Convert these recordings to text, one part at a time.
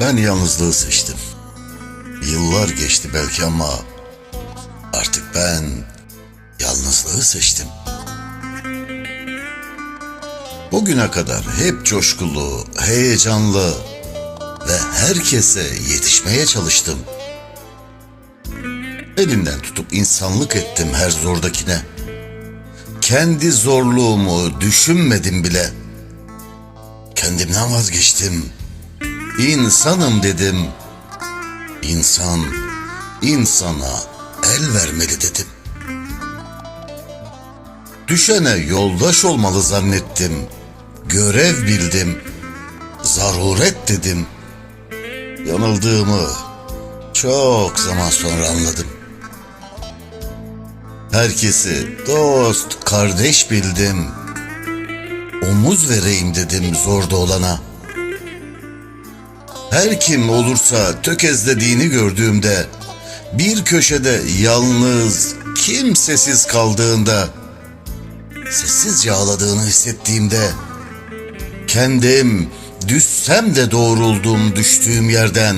Ben yalnızlığı seçtim. Yıllar geçti belki ama artık ben yalnızlığı seçtim. Bugüne kadar hep coşkulu, heyecanlı ve herkese yetişmeye çalıştım. Elinden tutup insanlık ettim her zordakine. Kendi zorluğumu düşünmedim bile. Kendimden vazgeçtim. İnsanım dedim. İnsan, insana el vermeli dedim. Düşene yoldaş olmalı zannettim. Görev bildim. Zaruret dedim. Yanıldığımı çok zaman sonra anladım. Herkesi dost, kardeş bildim. Omuz vereyim dedim zorda olana. Her kim olursa tökezlediğini gördüğümde, bir köşede yalnız, kimsesiz kaldığında, sessizce ağladığını hissettiğimde, kendim düşsem de doğruldum düştüğüm yerden,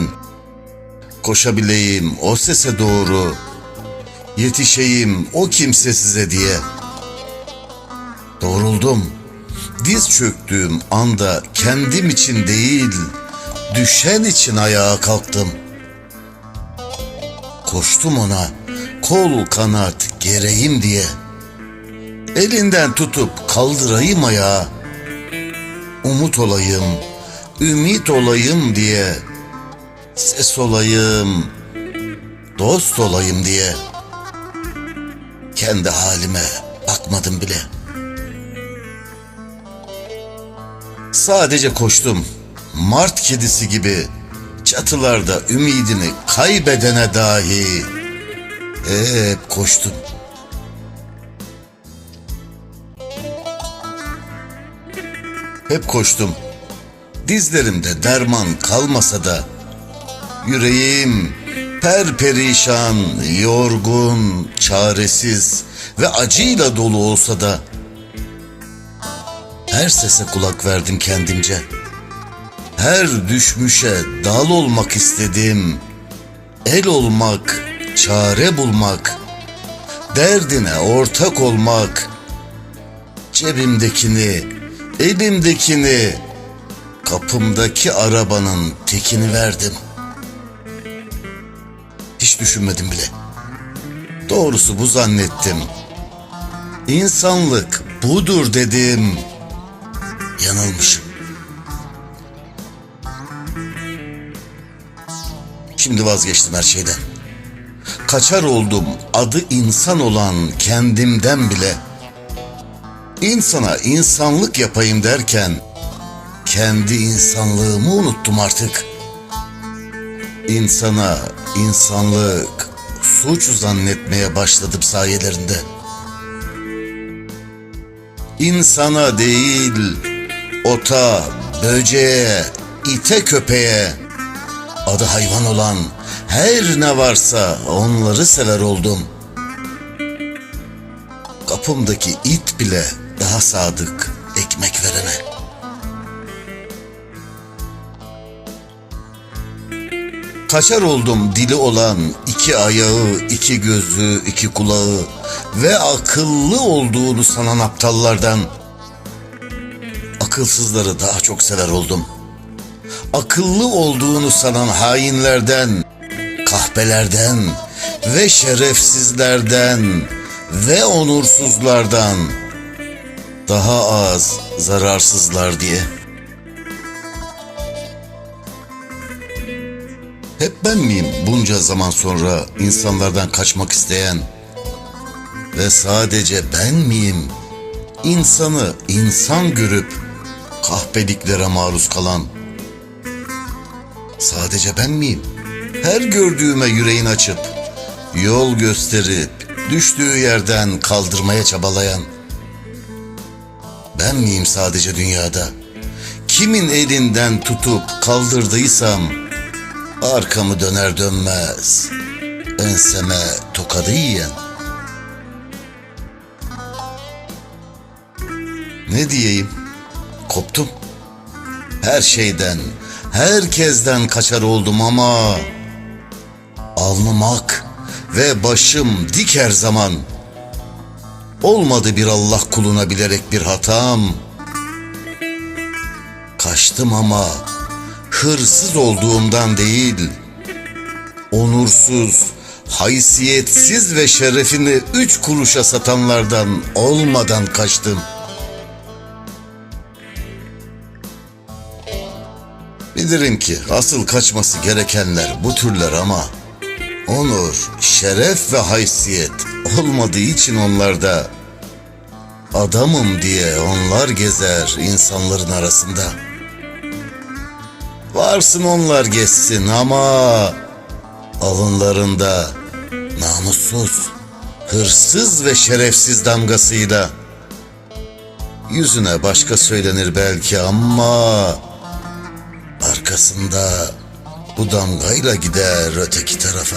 koşabileyim o sese doğru, yetişeyim o kimsesize diye. Doğruldum. Diz çöktüğüm anda kendim için değil, düşen için ayağa kalktım. Koştum ona, kol kanat gereyim diye. Elinden tutup kaldırayım ayağa. Umut olayım, ümit olayım diye. Ses olayım, dost olayım diye. Kendi halime bakmadım bile. Sadece koştum. Mart kedisi gibi çatılarda ümidini kaybedene dahi hep koştum. Hep koştum. Dizlerimde derman kalmasa da yüreğim perperişan, yorgun, çaresiz ve acıyla dolu olsa da her sese kulak verdim kendimce. Her düşmüşe dal olmak istedim. El olmak, çare bulmak, derdine ortak olmak. Cebimdekini, elimdekini, kapımdaki arabanın tekini verdim. Hiç düşünmedim bile. Doğrusu bu zannettim. İnsanlık budur dedim. Yanılmışım. Şimdi vazgeçtim her şeyden. Kaçar oldum adı insan olan kendimden bile. İnsana insanlık yapayım derken kendi insanlığımı unuttum artık. İnsana insanlık suç zannetmeye başladım sayelerinde. İnsana değil, ota, böceğe, ite köpeğe, adı hayvan olan her ne varsa onları sever oldum. Kapımdaki it bile daha sadık ekmek verene. Kaçar oldum dili olan iki ayağı, iki gözü, iki kulağı ve akıllı olduğunu sanan aptallardan. Akılsızları daha çok sever oldum. Akıllı olduğunu sanan hainlerden, kahpelerden ve şerefsizlerden ve onursuzlardan daha az zararsızlar diye. Hep ben miyim bunca zaman sonra insanlardan kaçmak isteyen? Ve sadece ben miyim insanı insan görüp kahpeliklere maruz kalan? Sadece ben miyim? Her gördüğüme yüreğin açıp, yol gösterip, düştüğü yerden kaldırmaya çabalayan? Ben miyim sadece dünyada? Kimin elinden tutup kaldırdıysam, arkamı döner dönmez, enseme tokadı yiyen? Ne diyeyim? Koptum. Her şeyden, herkesten kaçar oldum ama alnım ak ve başım dik her zaman. Olmadı bir Allah kuluna bilerek bir hatam. Kaçtım ama hırsız olduğumdan değil, onursuz, haysiyetsiz ve şerefini üç kuruşa satanlardan olmadan kaçtım. Bilirim ki asıl kaçması gerekenler bu türler ama onur, şeref ve haysiyet olmadığı için onlarda adamım diye onlar gezer insanların arasında. Varsın onlar geçsin ama alınlarında namussuz, hırsız ve şerefsiz damgasıyla yüzüne başka söylenir belki ama arkasında bu damgayla gider öteki tarafa.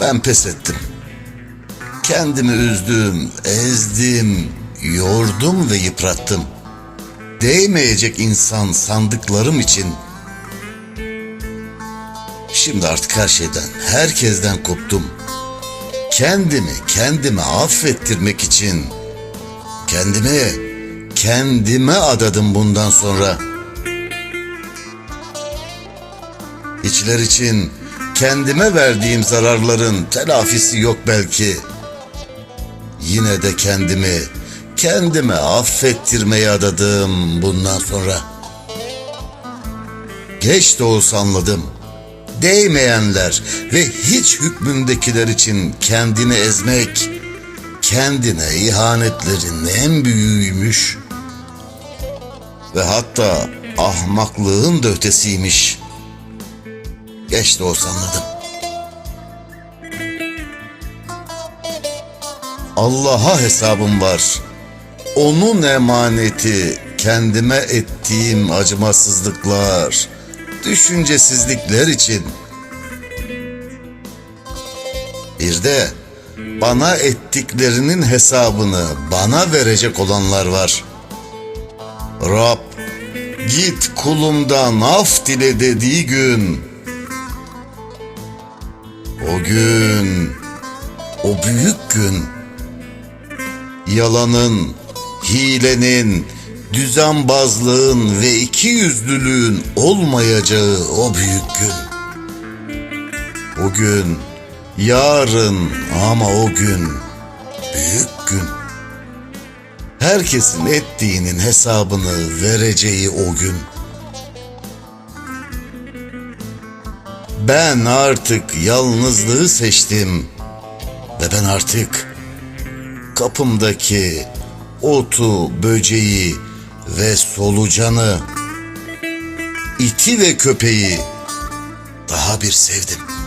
Ben pes ettim. Kendimi üzdüm, ezdim, yordum ve yıprattım. Değmeyecek insan sandıklarım için Şimdi artık her şeyden, herkesten koptum. Kendimi, kendime affettirmek için kendimi, kendime adadım bundan sonra. İçler için kendime verdiğim zararların telafisi yok belki. Yine de kendimi, kendime affettirmeye adadım bundan sonra. Geç de olsa anladım. Değmeyenler ve hiç hükmündekiler için kendini ezmek, kendine ihanetlerin en büyüğüymüş. Ve hatta ahmaklığın da ötesiymiş. Geç de olsa anladım. Allah'a hesabım var. Onun emaneti kendime ettiğim acımasızlıklar, düşüncesizlikler için. Bir de bana ettiklerinin hesabını bana verecek olanlar var. Rab git kulumdan af dile dediği gün o gün o büyük gün yalanın, hilenin, düzenbazlığın ve iki yüzlülüğün olmayacağı o büyük gün. O gün yarın ama o gün büyük gün. Herkesin ettiğinin hesabını vereceği o gün. Ben artık yalnızlığı seçtim ve ben artık kapımdaki otu, böceği ve solucanı, iti ve köpeği daha bir sevdim.''